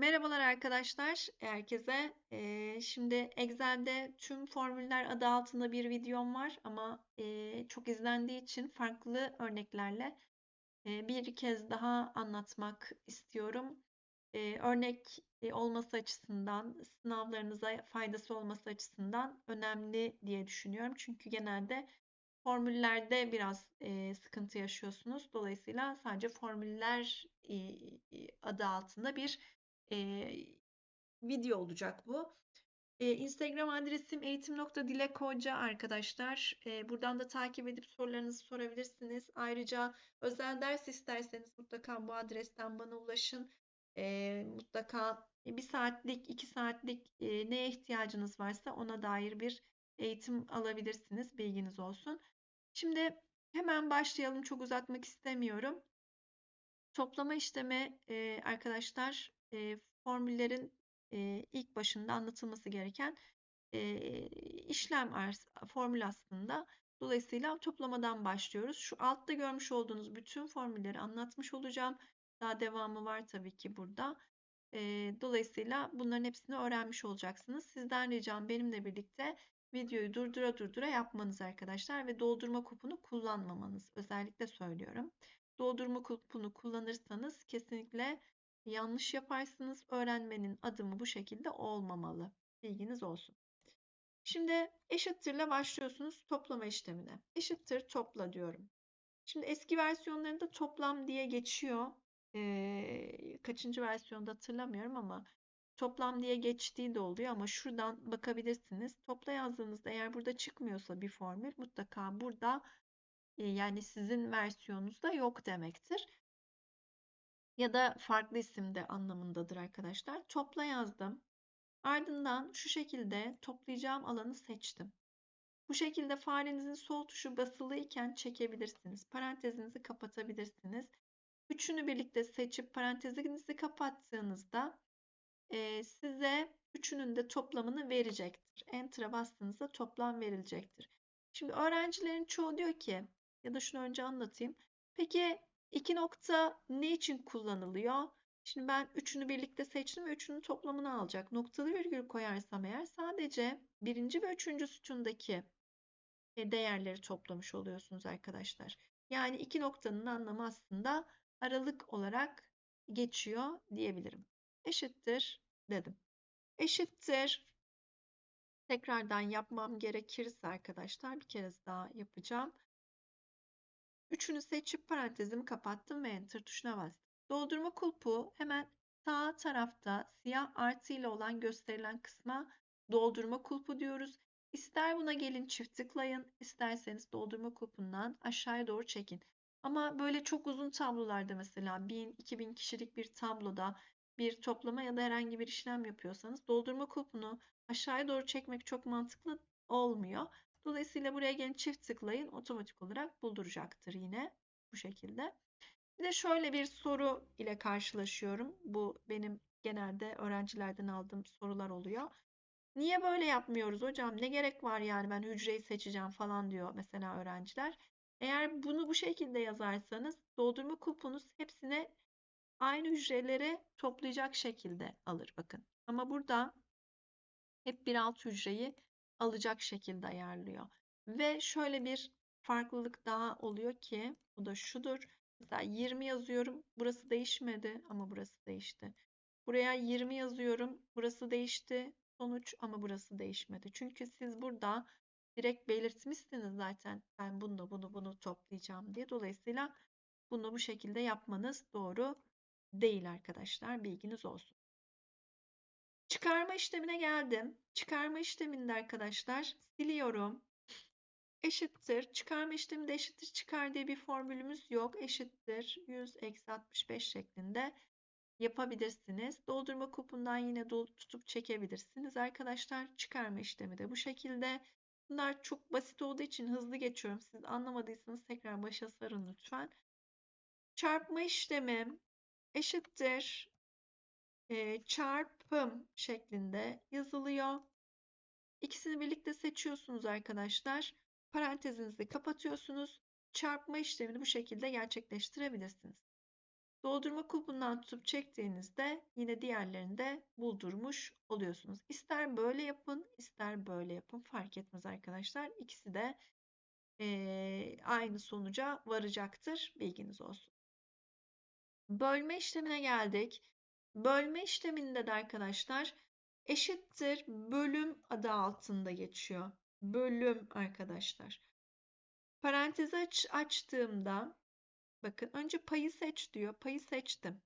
Merhabalar arkadaşlar, herkese. Ee, şimdi Excel'de tüm formüller adı altında bir videom var ama e, çok izlendiği için farklı örneklerle e, bir kez daha anlatmak istiyorum. E, örnek e, olması açısından, sınavlarınıza faydası olması açısından önemli diye düşünüyorum. Çünkü genelde formüllerde biraz sıkıntı yaşıyorsunuz. Dolayısıyla sadece formüller adı altında bir e, video olacak bu. E, Instagram adresim eğitim.dilekhoca arkadaşlar. E, buradan da takip edip sorularınızı sorabilirsiniz. Ayrıca özel ders isterseniz mutlaka bu adresten bana ulaşın. E, mutlaka bir saatlik, iki saatlik e, neye ihtiyacınız varsa ona dair bir eğitim alabilirsiniz. Bilginiz olsun. Şimdi hemen başlayalım. Çok uzatmak istemiyorum. Toplama işlemi e, arkadaşlar e, formüllerin e, ilk başında anlatılması gereken e, işlem formül aslında. Dolayısıyla toplamadan başlıyoruz. Şu altta görmüş olduğunuz bütün formülleri anlatmış olacağım. Daha devamı var tabii ki burada. E, dolayısıyla bunların hepsini öğrenmiş olacaksınız. Sizden ricam benimle birlikte videoyu durdura durdura yapmanız arkadaşlar ve doldurma kupunu kullanmamanız. Özellikle söylüyorum. Doldurma kupunu kullanırsanız kesinlikle yanlış yaparsınız. Öğrenmenin adımı bu şekilde olmamalı. Bilginiz olsun. Şimdi eşittirle başlıyorsunuz toplama işlemine. Eşittir topla diyorum. Şimdi eski versiyonlarında toplam diye geçiyor. Ee, kaçıncı versiyonda hatırlamıyorum ama toplam diye geçtiği de oluyor ama şuradan bakabilirsiniz. Topla yazdığınızda eğer burada çıkmıyorsa bir formül mutlaka burada yani sizin versiyonunuzda yok demektir ya da farklı isimde anlamındadır arkadaşlar. Topla yazdım. Ardından şu şekilde toplayacağım alanı seçtim. Bu şekilde farenizin sol tuşu basılıyken çekebilirsiniz. Parantezinizi kapatabilirsiniz. Üçünü birlikte seçip parantezinizi kapattığınızda e, size üçünün de toplamını verecektir. Enter'a bastığınızda toplam verilecektir. Şimdi öğrencilerin çoğu diyor ki ya da şunu önce anlatayım. Peki İki nokta ne için kullanılıyor? Şimdi ben üçünü birlikte seçtim ve üçünün toplamını alacak. Noktalı virgül koyarsam eğer sadece birinci ve üçüncü sütundaki e, değerleri toplamış oluyorsunuz arkadaşlar. Yani iki noktanın anlamı aslında aralık olarak geçiyor diyebilirim. Eşittir dedim. Eşittir. Tekrardan yapmam gerekirse arkadaşlar bir kez daha yapacağım. Üçünü seçip parantezimi kapattım ve enter tuşuna bastım. Doldurma kulpu hemen sağ tarafta siyah artı ile olan gösterilen kısma doldurma kulpu diyoruz. İster buna gelin çift tıklayın, isterseniz doldurma kulpundan aşağıya doğru çekin. Ama böyle çok uzun tablolarda mesela 1000-2000 kişilik bir tabloda bir toplama ya da herhangi bir işlem yapıyorsanız doldurma kulpunu aşağıya doğru çekmek çok mantıklı olmuyor. Dolayısıyla buraya gelin çift tıklayın. Otomatik olarak bulduracaktır yine bu şekilde. Bir de şöyle bir soru ile karşılaşıyorum. Bu benim genelde öğrencilerden aldığım sorular oluyor. Niye böyle yapmıyoruz hocam? Ne gerek var yani ben hücreyi seçeceğim falan diyor mesela öğrenciler. Eğer bunu bu şekilde yazarsanız doldurma kuponuz hepsine aynı hücreleri toplayacak şekilde alır bakın. Ama burada hep bir alt hücreyi alacak şekilde ayarlıyor. Ve şöyle bir farklılık daha oluyor ki bu da şudur. Mesela 20 yazıyorum. Burası değişmedi ama burası değişti. Buraya 20 yazıyorum. Burası değişti. Sonuç ama burası değişmedi. Çünkü siz burada direkt belirtmişsiniz zaten ben bunu bunu bunu toplayacağım diye. Dolayısıyla bunu bu şekilde yapmanız doğru değil arkadaşlar. Bilginiz olsun. Çıkarma işlemine geldim. Çıkarma işleminde arkadaşlar siliyorum. Eşittir. Çıkarma işleminde eşittir çıkar diye bir formülümüz yok. Eşittir 100 eksi 65 şeklinde yapabilirsiniz. Doldurma kupundan yine tutup çekebilirsiniz arkadaşlar. Çıkarma işlemi de bu şekilde. Bunlar çok basit olduğu için hızlı geçiyorum. Siz anlamadıysanız tekrar başa sarın lütfen. Çarpma işlemi eşittir e, çarpım şeklinde yazılıyor. İkisini birlikte seçiyorsunuz arkadaşlar. Parantezinizi kapatıyorsunuz. Çarpma işlemini bu şekilde gerçekleştirebilirsiniz. Doldurma kulpundan tutup çektiğinizde yine diğerlerini de buldurmuş oluyorsunuz. İster böyle yapın, ister böyle yapın fark etmez arkadaşlar. İkisi de e, aynı sonuca varacaktır. Bilginiz olsun. Bölme işlemine geldik. Bölme işleminde de arkadaşlar eşittir bölüm adı altında geçiyor. Bölüm arkadaşlar. Parantezi aç, açtığımda bakın önce payı seç diyor. Payı seçtim.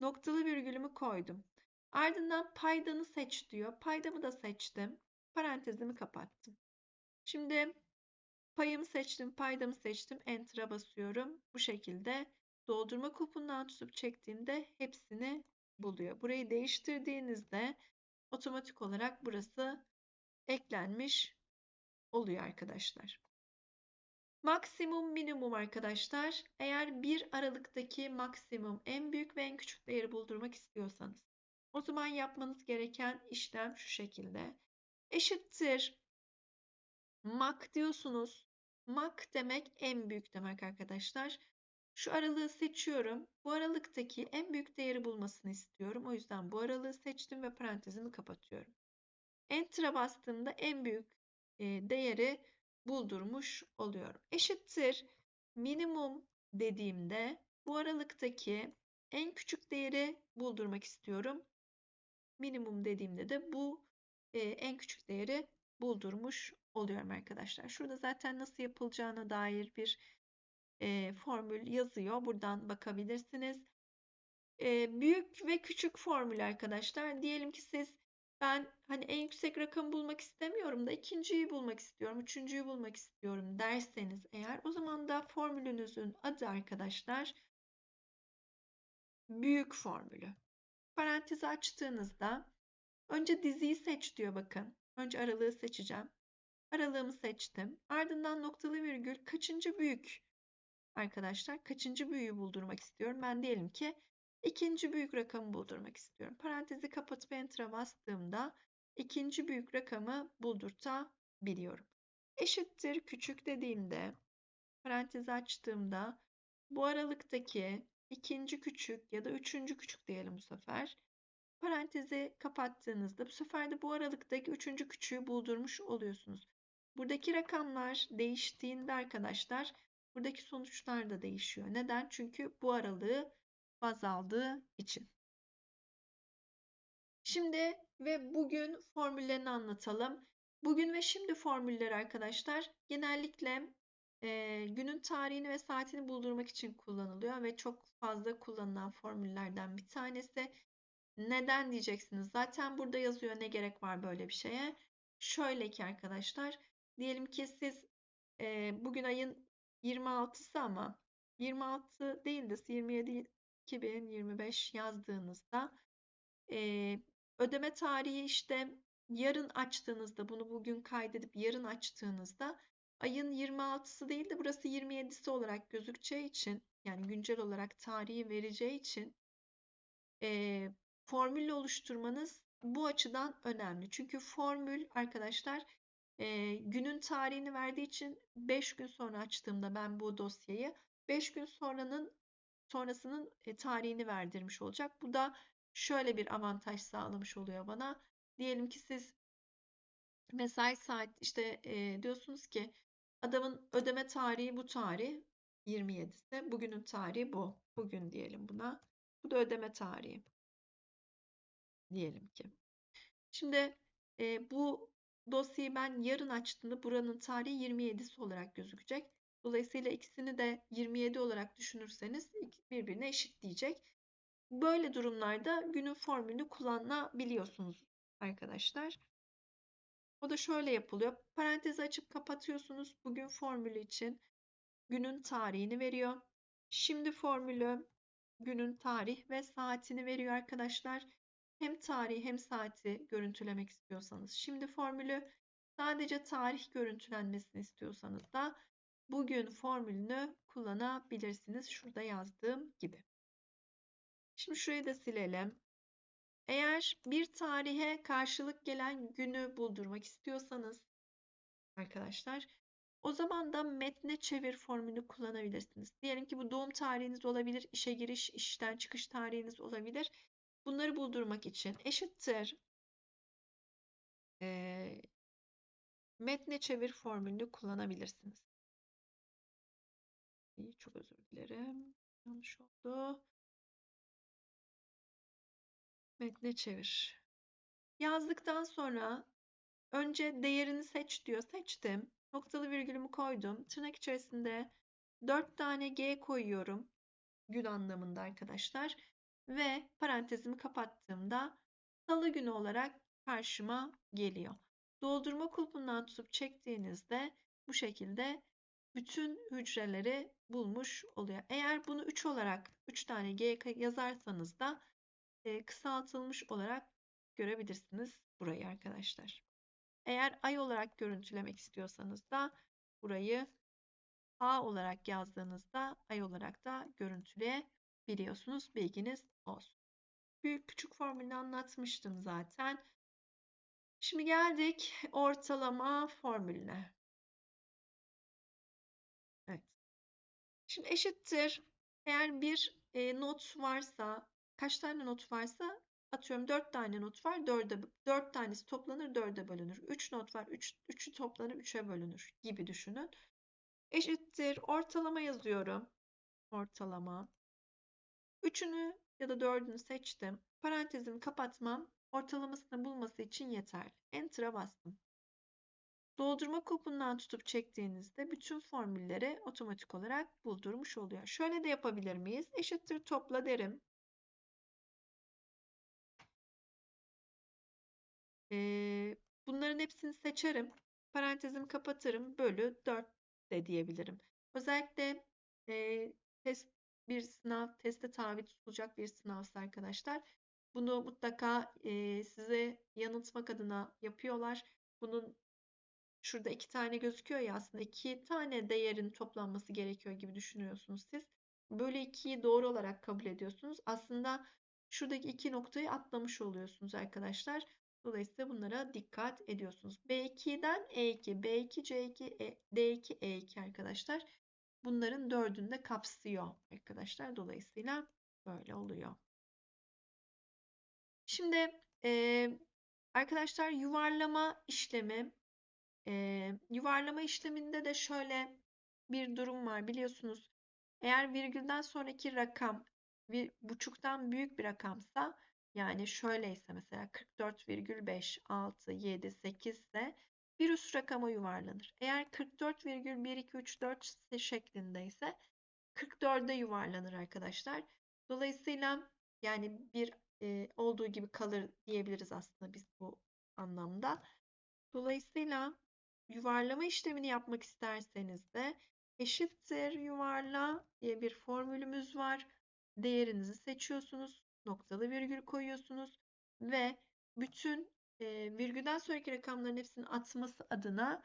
Noktalı virgülümü koydum. Ardından paydanı seç diyor. Paydamı da seçtim. Parantezimi kapattım. Şimdi payımı seçtim, paydamı seçtim. Enter'a basıyorum. Bu şekilde doldurma kupundan tutup çektiğimde hepsini buluyor. Burayı değiştirdiğinizde otomatik olarak burası eklenmiş oluyor arkadaşlar. Maksimum minimum arkadaşlar. Eğer bir aralıktaki maksimum en büyük ve en küçük değeri buldurmak istiyorsanız o zaman yapmanız gereken işlem şu şekilde. Eşittir mak diyorsunuz. Mak demek en büyük demek arkadaşlar. Şu aralığı seçiyorum. Bu aralıktaki en büyük değeri bulmasını istiyorum. O yüzden bu aralığı seçtim ve parantezimi kapatıyorum. Enter'a bastığımda en büyük değeri buldurmuş oluyorum. Eşittir minimum dediğimde bu aralıktaki en küçük değeri buldurmak istiyorum. Minimum dediğimde de bu en küçük değeri buldurmuş oluyorum arkadaşlar. Şurada zaten nasıl yapılacağına dair bir e, formül yazıyor. Buradan bakabilirsiniz. E, büyük ve küçük formül arkadaşlar. Diyelim ki siz ben hani en yüksek rakamı bulmak istemiyorum da ikinciyi bulmak istiyorum, üçüncüyü bulmak istiyorum derseniz eğer o zaman da formülünüzün adı arkadaşlar büyük formülü. Parantezi açtığınızda önce diziyi seç diyor bakın. Önce aralığı seçeceğim. Aralığımı seçtim. Ardından noktalı virgül kaçıncı büyük arkadaşlar kaçıncı büyüğü buldurmak istiyorum. Ben diyelim ki ikinci büyük rakamı buldurmak istiyorum. Parantezi kapatıp enter'a bastığımda ikinci büyük rakamı buldurtabiliyorum. Eşittir küçük dediğimde parantezi açtığımda bu aralıktaki ikinci küçük ya da üçüncü küçük diyelim bu sefer. Parantezi kapattığınızda bu sefer de bu aralıktaki üçüncü küçüğü buldurmuş oluyorsunuz. Buradaki rakamlar değiştiğinde arkadaşlar buradaki sonuçlar da değişiyor. Neden? Çünkü bu aralığı baz aldığı için. Şimdi ve bugün formüllerini anlatalım. Bugün ve şimdi formülleri arkadaşlar genellikle e, günün tarihini ve saatini buldurmak için kullanılıyor ve çok fazla kullanılan formüllerden bir tanesi. Neden diyeceksiniz? Zaten burada yazıyor ne gerek var böyle bir şeye. Şöyle ki arkadaşlar diyelim ki siz e, bugün ayın 26'sı ama 26 değil de 27 2025 yazdığınızda e, ödeme tarihi işte yarın açtığınızda bunu bugün kaydedip yarın açtığınızda ayın 26'sı değil de burası 27'si olarak gözükeceği için yani güncel olarak tarihi vereceği için e, formül oluşturmanız bu açıdan önemli. Çünkü formül arkadaşlar e, günün tarihini verdiği için 5 gün sonra açtığımda ben bu dosyayı 5 gün sonranın sonrasının e, tarihini verdirmiş olacak. Bu da şöyle bir avantaj sağlamış oluyor bana. Diyelim ki siz mesai saat işte e, diyorsunuz ki adamın ödeme tarihi bu tarih 27'si. Bugünün tarihi bu. Bugün diyelim buna. Bu da ödeme tarihi. Diyelim ki. Şimdi e, bu dosyayı ben yarın açtığımda buranın tarihi 27'si olarak gözükecek. Dolayısıyla ikisini de 27 olarak düşünürseniz birbirine eşitleyecek. Böyle durumlarda günün formülünü kullanabiliyorsunuz arkadaşlar. O da şöyle yapılıyor. Parantezi açıp kapatıyorsunuz. Bugün formülü için günün tarihini veriyor. Şimdi formülü günün tarih ve saatini veriyor arkadaşlar. Hem tarih hem saati görüntülemek istiyorsanız. Şimdi formülü sadece tarih görüntülenmesini istiyorsanız da bugün formülünü kullanabilirsiniz. Şurada yazdığım gibi. Şimdi şurayı da silelim. Eğer bir tarihe karşılık gelen günü buldurmak istiyorsanız arkadaşlar O zaman da metne çevir formülü kullanabilirsiniz. Diyelim ki bu doğum tarihiniz olabilir, işe giriş, işten çıkış tarihiniz olabilir. Bunları buldurmak için eşittir e, metne çevir formülünü kullanabilirsiniz. Çok özür dilerim. Yanlış oldu. Metne çevir. Yazdıktan sonra önce değerini seç diyor. Seçtim. Noktalı virgülümü koydum. Tırnak içerisinde 4 tane G koyuyorum. Gün anlamında arkadaşlar. Ve parantezimi kapattığımda salı günü olarak karşıma geliyor. Doldurma kulpundan tutup çektiğinizde bu şekilde bütün hücreleri bulmuş oluyor. Eğer bunu 3 olarak 3 tane G yazarsanız da e, kısaltılmış olarak görebilirsiniz burayı arkadaşlar. Eğer ay olarak görüntülemek istiyorsanız da burayı A olarak yazdığınızda ay olarak da görüntüleyebiliyorsunuz. Bilginiz olsun. Büyük küçük formülünü anlatmıştım zaten. Şimdi geldik ortalama formülüne. Evet. Şimdi eşittir. Eğer bir e, not varsa, kaç tane not varsa atıyorum 4 tane not var. 4'e 4 tanesi toplanır 4'e bölünür. 3 not var. 3 3'ü toplanır 3'e bölünür gibi düşünün. Eşittir. Ortalama yazıyorum. Ortalama. 3'ünü ya da 4'ünü seçtim. Parantezimi kapatmam ortalamasını bulması için yeterli. Enter'a bastım. Doldurma kulpundan tutup çektiğinizde bütün formülleri otomatik olarak buldurmuş oluyor. Şöyle de yapabilir miyiz? Eşittir topla derim. Ee, bunların hepsini seçerim. Parantezimi kapatırım. Bölü 4 de diyebilirim. Özellikle e, test bir sınav, teste tabi tutulacak bir sınavsa arkadaşlar. Bunu mutlaka e, size yanıltmak adına yapıyorlar. Bunun şurada iki tane gözüküyor ya aslında iki tane değerin toplanması gerekiyor gibi düşünüyorsunuz siz. Böyle ikiyi doğru olarak kabul ediyorsunuz. Aslında şuradaki iki noktayı atlamış oluyorsunuz arkadaşlar. Dolayısıyla bunlara dikkat ediyorsunuz. B2'den E2, B2, C2, e, D2, E2 arkadaşlar. Bunların dördünü de kapsıyor arkadaşlar. Dolayısıyla böyle oluyor. Şimdi e, arkadaşlar yuvarlama işlemi e, yuvarlama işleminde de şöyle bir durum var biliyorsunuz. Eğer virgülden sonraki rakam bir buçuktan büyük bir rakamsa yani şöyleyse mesela 44,5, 6, 7, 8 ise bir üst rakama yuvarlanır. Eğer 44,1, 2, 3, 4 şeklindeyse 44'e yuvarlanır arkadaşlar. Dolayısıyla yani bir e, olduğu gibi kalır diyebiliriz aslında biz bu anlamda. Dolayısıyla yuvarlama işlemini yapmak isterseniz de eşittir yuvarla diye bir formülümüz var. Değerinizi seçiyorsunuz. Noktalı virgül koyuyorsunuz ve bütün e, virgülden sonraki rakamların hepsini atması adına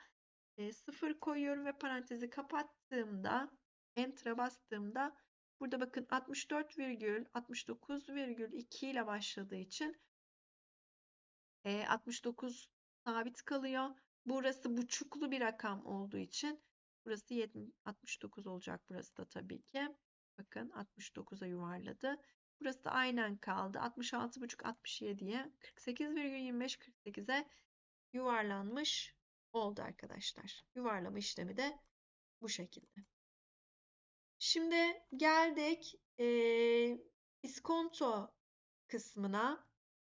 e, sıfır koyuyorum ve parantezi kapattığımda enter'a bastığımda Burada bakın 64 virgül 69 virgül 2 ile başladığı için e, 69 sabit kalıyor. Burası buçuklu bir rakam olduğu için burası 70, 69 olacak burası da tabii ki. Bakın 69'a yuvarladı. Burası da aynen kaldı. 66,5 67'ye 48,25 48'e yuvarlanmış oldu arkadaşlar. Yuvarlama işlemi de bu şekilde. Şimdi geldik e, iskonto kısmına.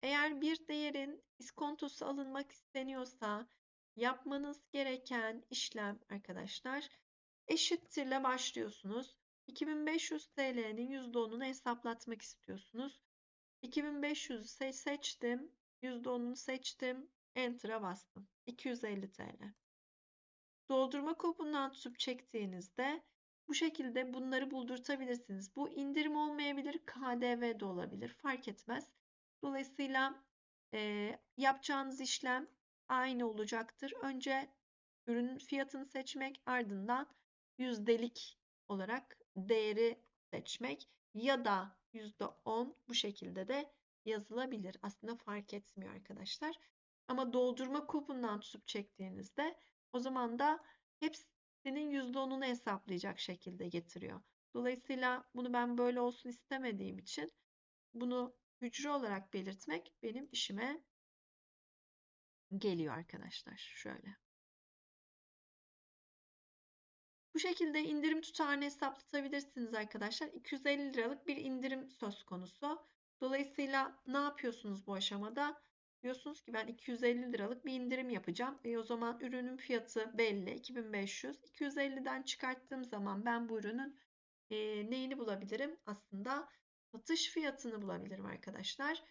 Eğer bir değerin iskontosu alınmak isteniyorsa yapmanız gereken işlem arkadaşlar eşittirle başlıyorsunuz. 2500 TL'nin %10'unu hesaplatmak istiyorsunuz. 2500'ü seçtim. %10'unu seçtim. Enter'a bastım. 250 TL. Doldurma kupundan tutup çektiğinizde bu şekilde bunları buldurtabilirsiniz. Bu indirim olmayabilir, KDV de olabilir. Fark etmez. Dolayısıyla e, yapacağınız işlem aynı olacaktır. Önce ürünün fiyatını seçmek ardından yüzdelik olarak değeri seçmek ya da %10 bu şekilde de yazılabilir. Aslında fark etmiyor arkadaşlar. Ama doldurma kupundan tutup çektiğinizde o zaman da hepsi senin %10'unu hesaplayacak şekilde getiriyor. Dolayısıyla bunu ben böyle olsun istemediğim için bunu hücre olarak belirtmek benim işime geliyor arkadaşlar. Şöyle. Bu şekilde indirim tutarını hesaplatabilirsiniz arkadaşlar. 250 liralık bir indirim söz konusu. Dolayısıyla ne yapıyorsunuz bu aşamada? Diyorsunuz ki ben 250 liralık bir indirim yapacağım. E o zaman ürünün fiyatı belli 2500. 250'den çıkarttığım zaman ben bu ürünün e, neyini bulabilirim? Aslında satış fiyatını bulabilirim arkadaşlar.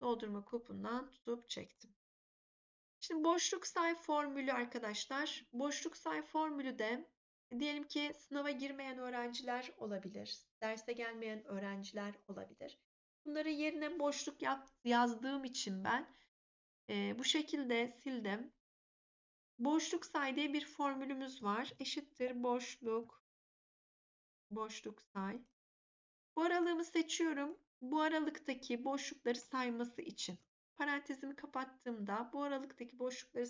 Doldurma kupundan tutup çektim. Şimdi boşluk say formülü arkadaşlar. Boşluk say formülü de diyelim ki sınava girmeyen öğrenciler olabilir. Derse gelmeyen öğrenciler olabilir. Bunları yerine boşluk yap, yazdığım için ben e, bu şekilde sildim. Boşluk say diye bir formülümüz var. Eşittir boşluk boşluk say. Bu aralığımı seçiyorum. Bu aralıktaki boşlukları sayması için. Parantezimi kapattığımda bu aralıktaki boşlukları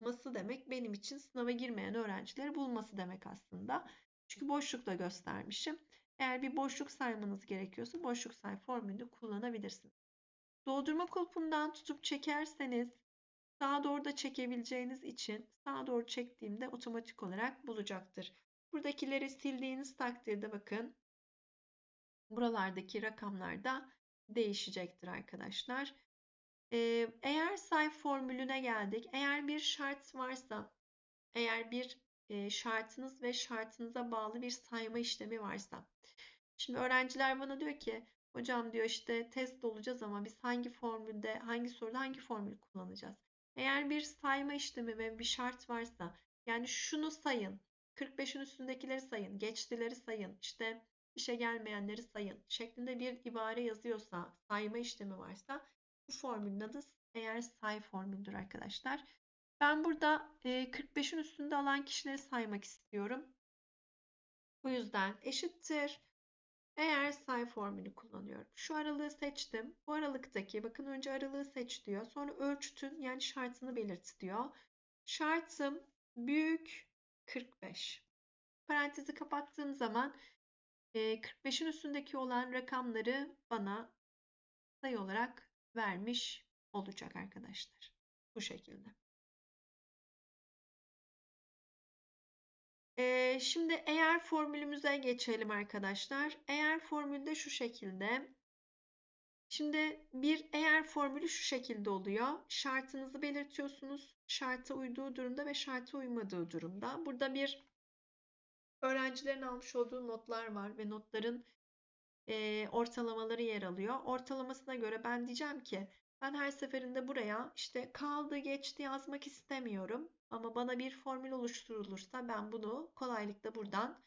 sayması demek benim için sınava girmeyen öğrencileri bulması demek aslında. Çünkü boşlukla göstermişim. Eğer bir boşluk saymanız gerekiyorsa boşluk say formülünü kullanabilirsiniz. Doldurma kulpundan tutup çekerseniz sağa doğru da çekebileceğiniz için sağa doğru çektiğimde otomatik olarak bulacaktır. Buradakileri sildiğiniz takdirde bakın buralardaki rakamlar da değişecektir arkadaşlar. Eğer say formülüne geldik. Eğer bir şart varsa, eğer bir şartınız ve şartınıza bağlı bir sayma işlemi varsa. Şimdi öğrenciler bana diyor ki hocam diyor işte test olacağız ama biz hangi formülde, hangi soruda hangi formülü kullanacağız? Eğer bir sayma işlemi ve bir şart varsa yani şunu sayın, 45'in üstündekileri sayın, geçtileri sayın, işte işe gelmeyenleri sayın şeklinde bir ibare yazıyorsa, sayma işlemi varsa bu formülün adı eğer say formüldür arkadaşlar. Ben burada 45'in üstünde alan kişileri saymak istiyorum. Bu yüzden eşittir. Eğer say formülü kullanıyorum. Şu aralığı seçtim. Bu aralıktaki bakın önce aralığı seç diyor. Sonra ölçütün yani şartını belirt diyor. Şartım büyük 45. Parantezi kapattığım zaman 45'in üstündeki olan rakamları bana sayı olarak vermiş olacak arkadaşlar. Bu şekilde. Ee, şimdi eğer formülümüze geçelim arkadaşlar. Eğer formülde şu şekilde. Şimdi bir eğer formülü şu şekilde oluyor. Şartınızı belirtiyorsunuz. Şarta uyduğu durumda ve şarta uymadığı durumda. Burada bir öğrencilerin almış olduğu notlar var ve notların e, ortalamaları yer alıyor. Ortalamasına göre ben diyeceğim ki ben her seferinde buraya işte kaldı geçti yazmak istemiyorum. Ama bana bir formül oluşturulursa ben bunu kolaylıkla buradan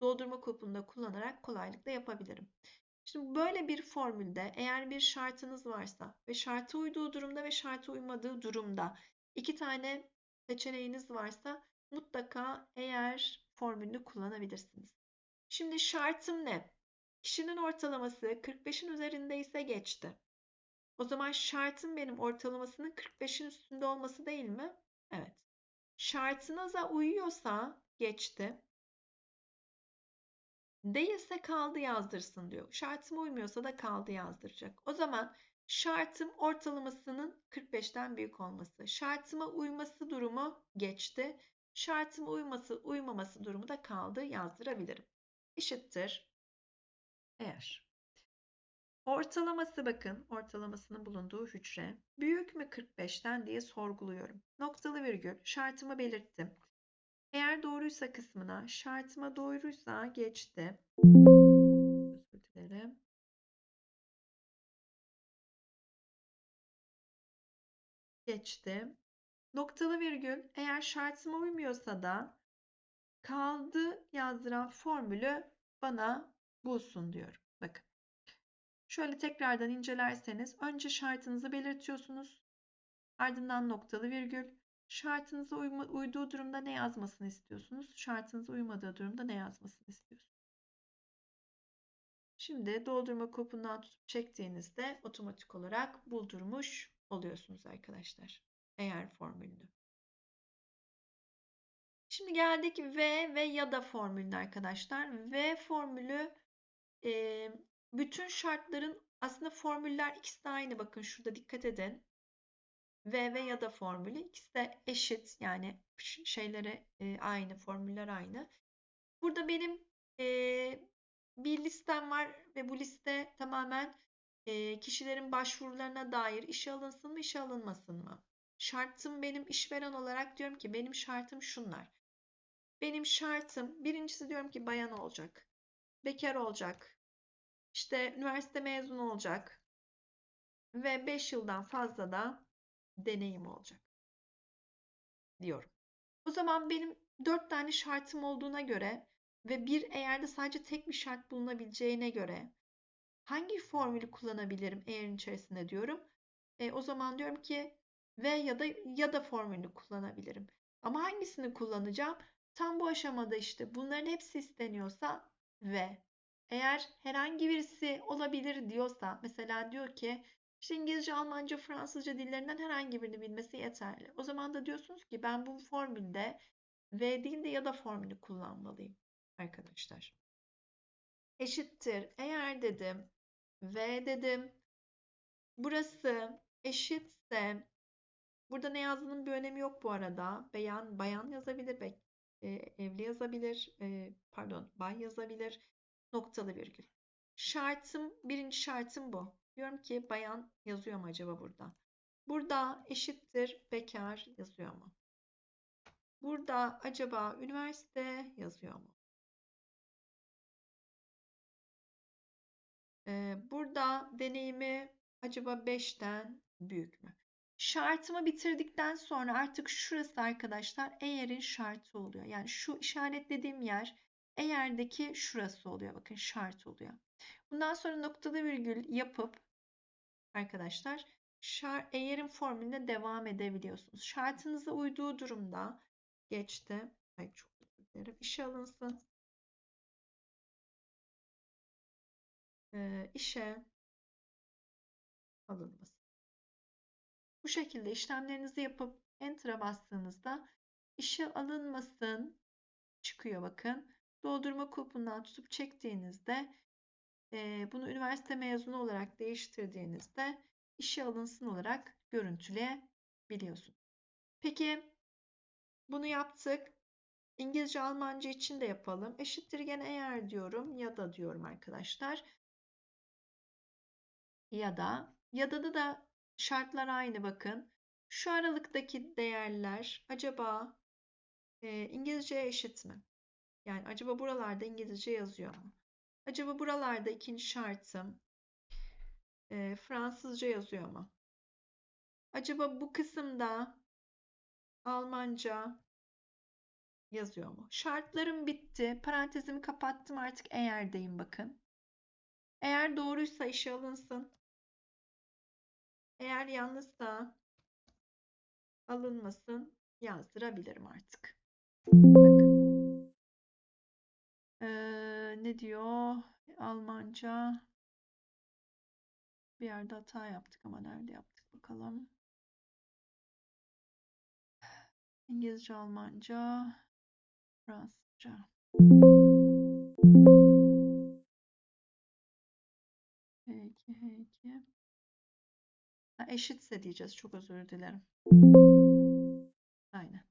doldurma kulpunda kullanarak kolaylıkla yapabilirim. Şimdi böyle bir formülde eğer bir şartınız varsa ve şartı uyduğu durumda ve şartı uymadığı durumda iki tane seçeneğiniz varsa mutlaka eğer formülünü kullanabilirsiniz. Şimdi şartım ne? Kişinin ortalaması 45'in üzerinde ise geçti. O zaman şartım benim ortalamasının 45'in üstünde olması değil mi? Evet. Şartınıza uyuyorsa geçti. Değilse kaldı yazdırsın diyor. Şartıma uymuyorsa da kaldı yazdıracak. O zaman şartım ortalamasının 45'ten büyük olması. Şartıma uyması durumu geçti. Şartıma uyması uymaması durumu da kaldı yazdırabilirim. Eşittir. Eğer Ortalaması bakın, ortalamasının bulunduğu hücre. Büyük mü 45'ten diye sorguluyorum. Noktalı virgül, şartımı belirttim. Eğer doğruysa kısmına, şartıma doğruysa geçti. Özür dilerim. Geçti. Noktalı virgül, eğer şartıma uymuyorsa da kaldı yazdıran formülü bana bulsun diyorum. Bakın. Şöyle tekrardan incelerseniz önce şartınızı belirtiyorsunuz. Ardından noktalı virgül. Şartınıza uyma, uyduğu durumda ne yazmasını istiyorsunuz? Şartınıza uymadığı durumda ne yazmasını istiyorsunuz? Şimdi doldurma kopundan tutup çektiğinizde otomatik olarak buldurmuş oluyorsunuz arkadaşlar. Eğer formülünü. Şimdi geldik V ve ya da formülüne arkadaşlar. V formülü e, bütün şartların aslında formüller ikisi de aynı. Bakın şurada dikkat edin. V ve ya da formülü ikisi de eşit. Yani şeyleri e, aynı, formüller aynı. Burada benim e, bir listem var ve bu liste tamamen e, kişilerin başvurularına dair işe alınsın mı, işe alınmasın mı? Şartım benim işveren olarak diyorum ki benim şartım şunlar. Benim şartım birincisi diyorum ki bayan olacak. Bekar olacak. İşte üniversite mezunu olacak. Ve 5 yıldan fazla da deneyim olacak. Diyorum. O zaman benim 4 tane şartım olduğuna göre ve bir eğer de sadece tek bir şart bulunabileceğine göre hangi formülü kullanabilirim eğerin içerisinde diyorum. E, o zaman diyorum ki ve ya da ya da formülünü kullanabilirim. Ama hangisini kullanacağım? Tam bu aşamada işte bunların hepsi isteniyorsa ve eğer herhangi birisi olabilir diyorsa mesela diyor ki işte İngilizce, Almanca, Fransızca dillerinden herhangi birini bilmesi yeterli. O zaman da diyorsunuz ki ben bu formülde ve değil de ya da formülü kullanmalıyım arkadaşlar. Eşittir. Eğer dedim ve dedim burası eşitse burada ne yazdığının bir önemi yok bu arada. Beyan, bayan yazabilir, be, e, evli yazabilir, e, pardon bay yazabilir, noktalı virgül. Şartım, birinci şartım bu. Diyorum ki bayan yazıyor mu acaba burada? Burada eşittir bekar yazıyor mu? Burada acaba üniversite yazıyor mu? Ee, burada deneyimi acaba 5'ten büyük mü? Şartımı bitirdikten sonra artık şurası arkadaşlar eğerin şartı oluyor. Yani şu işaretlediğim yer eğerdeki şurası oluyor. Bakın şart oluyor. Bundan sonra noktalı virgül yapıp arkadaşlar şar, eğerin formülüne devam edebiliyorsunuz. Şartınıza uyduğu durumda geçti. Ay çok özür dilerim. İşe alınsın. Ee, işe alınması. Bu şekilde işlemlerinizi yapıp Enter'a bastığınızda işe alınmasın çıkıyor bakın. Doldurma kulpundan tutup çektiğinizde e, bunu üniversite mezunu olarak değiştirdiğinizde işe alınsın olarak görüntüleyebiliyorsun. Peki bunu yaptık. İngilizce, Almanca için de yapalım. Eşittir gene eğer diyorum ya da diyorum arkadaşlar. Ya da ya da da şartlar aynı bakın. Şu aralıktaki değerler acaba e, İngilizceye eşit mi? Yani acaba buralarda İngilizce yazıyor mu? Acaba buralarda ikinci şartım e, Fransızca yazıyor mu? Acaba bu kısımda Almanca yazıyor mu? Şartlarım bitti. Parantezimi kapattım artık eğerdeyim bakın. Eğer doğruysa işe alınsın. Eğer yanlışsa alınmasın yazdırabilirim artık. Ee, ne diyor? Almanca. Bir yerde hata yaptık ama nerede yaptık bakalım. İngilizce, Almanca, Fransızca. Peki, peki. Ha, eşitse diyeceğiz. Çok özür dilerim. Aynen.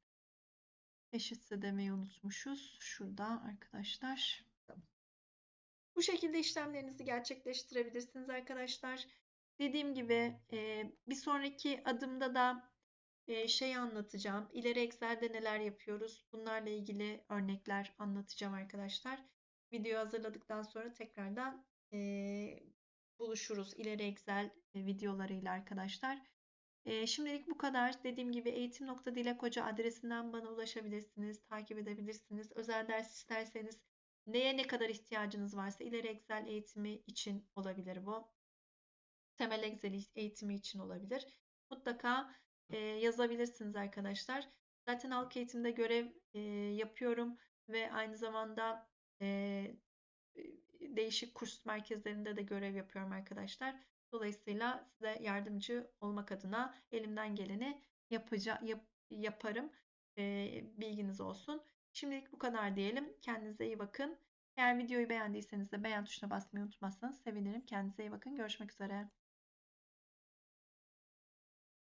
Eşitse demeyi unutmuşuz. Şurada arkadaşlar. Bu şekilde işlemlerinizi gerçekleştirebilirsiniz arkadaşlar. Dediğim gibi bir sonraki adımda da şey anlatacağım. İleri Excel'de neler yapıyoruz? Bunlarla ilgili örnekler anlatacağım arkadaşlar. Video hazırladıktan sonra tekrardan buluşuruz ileri Excel videolarıyla arkadaşlar. şimdilik bu kadar. Dediğim gibi eğitim.dilekhoca adresinden bana ulaşabilirsiniz, takip edebilirsiniz. Özel ders isterseniz neye ne kadar ihtiyacınız varsa ileri Excel eğitimi için olabilir bu. Temel Excel eğitimi için olabilir. Mutlaka e, yazabilirsiniz arkadaşlar. Zaten halk eğitimde görev e, yapıyorum ve aynı zamanda e, değişik kurs merkezlerinde de görev yapıyorum arkadaşlar. Dolayısıyla size yardımcı olmak adına elimden geleni yapaca, yap, yaparım. E, bilginiz olsun. Şimdilik bu kadar diyelim. Kendinize iyi bakın. Eğer videoyu beğendiyseniz de beğen tuşuna basmayı unutmazsanız sevinirim. Kendinize iyi bakın. Görüşmek üzere.